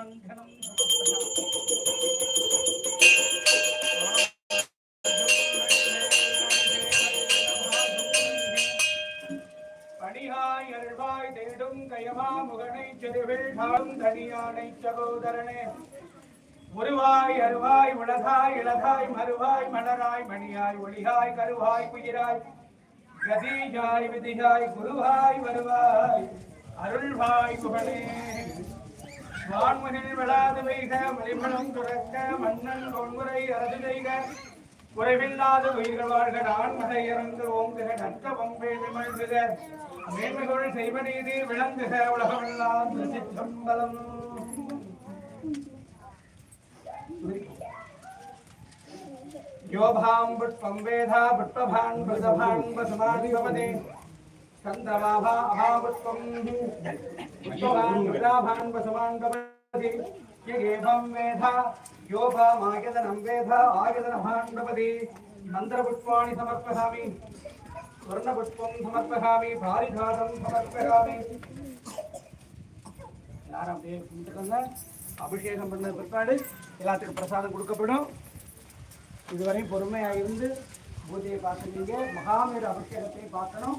மகாங்கனம் பணியாய் அருள்வாய் தேடும் கயமா முகனை செருவில் தாழும் தனியானை சகோதரனே உருவாய் அருவாய் உலகாய் இளகாய் மறுவாய் மலராய் மணியாய் ஒளியாய் கருவாய் குயிராய் கதியாய் விதியாய் குருவாய் வருவாய் அருள்வாய் புகழே வான்முகில் விழாது வைக மலிமணம் துறக்க மன்னன் பொன்முறை அரசு செய்க. குறைவில்லாத உயிர்கள் வாழ்க நான்மதை இறந்து ஓங்குக நற்ற பொம்பே விமழ்குக மேன்மைகள் செய்வநீதி விளங்குக உலகமெல்லாம் சிற்றம்பலம் யோபாம் புட்பம் வேதா பிரதபான் பசுமான் பவதே. யோபாமாயதனம் வேதா ஆயதனபான் மந்திரபுஷ்பாணி சமர்ப்பயாமி ஸ்வர்ணபுஷ்பம் சமர்ப்பயாமி பாரிஜாதம் சமர்ப்பயாமி எல்லாரும் அப்படியே கும்பிட்டுக்கோங்க அபிஷேகம் பண்ண பிற்பாடு எல்லாத்துக்கும் பிரசாதம் கொடுக்கப்படும். இதுவரையும் பொறுமையாக இருந்து பூஜையை பார்த்துருக்கீங்க மகாமேரு அபிஷேகத்தை பார்க்கணும்.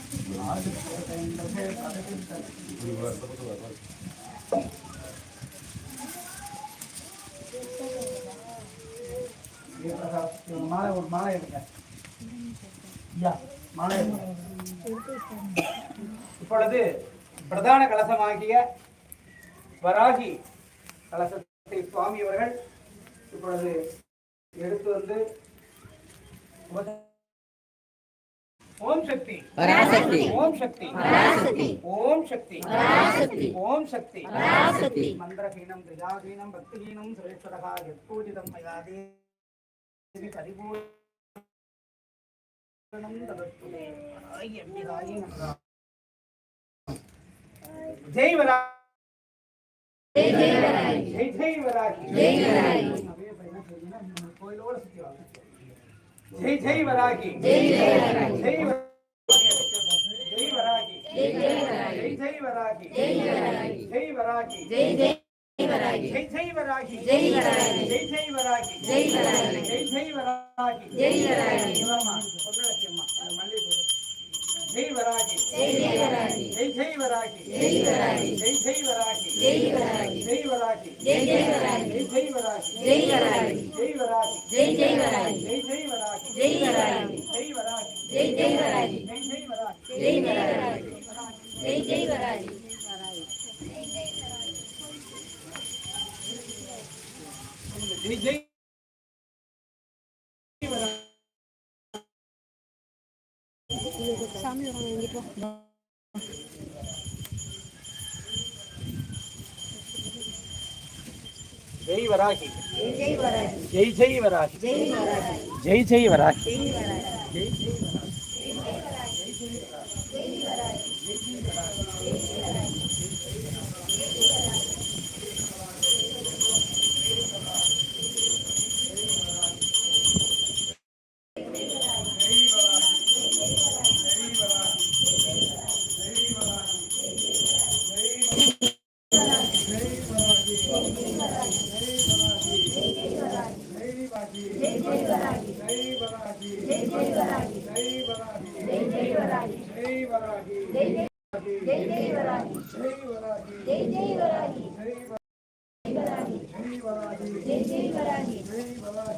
மாலை ஒரு மாலை எடுங்க ஐயா மாலை இப்பொழுது பிரதான கலசமாகிய வராகி கலசத்தை சுவாமி அவர்கள் இப்பொழுது எடுத்து வந்து உபச- ஓம் சக்தி. பராசக்தி. ஓம் சக்தி. பராசக்தி. ஓம் சக்தி. பராசக்தி. ஓம் சக்தி. பராசக்தி. மந்திரஹீனம் கிரியாஹீனம் பக்திஹீனம் சுரேஸ்வரः யத்பூஜிதம் மயா தேவி பரிபூரணம். ஜெய் வரா ஜெய் ஜெய் வராகி. ஜெய் ஜெய் வராகி. ஜெய் வராகி. கோயிலோட சுத்தி. ஜெய் ஜெய் வராகி ஜெய் ஜெய் வராகி ஜெய் ஜெய் வராகி ஜெய் வராகி ஜெய் ஜெய் ஜெய் ஜெய் வராகி ஜெய் வராகி ஜெய் ஜெய் வராகி ஜெய் வராகி ஜெய் ஜெய் வராகி ஜெய் வராகி ஜெய் வராகி ஜெய் ஜெய் வராகி ஜெய் ஜெய் வராகி ஜெய் வராகி ஜெய் ஜெய் வராகி ஜெய் வராகி ஜெய் வராகி ஜெய் ஜெய் வராகி ஜெய் ஜெய் வராகி ஜெய் வராகி ஜெய் வராகி ஜெய் ஜெய் வராகி ஜெய் ஜெய் வராகி ஜெய் வராகி ஜெய் வராகி ஜெய் ஜெய் வராகி ஜெய் ஜெய் வராகி ஜெய் வராகி ஜெய் ஜெய் வராகி ஜெய் வராகி. ஜெய் ஜெய் வராகி. ஜெய் ஜெய் வராகி. ஜெய் வராகி. ஜெய் ஜெய் வராகி. ஜெய் வராகி ஜெய் ஜெய் வராகி ஜெய் ஜெய்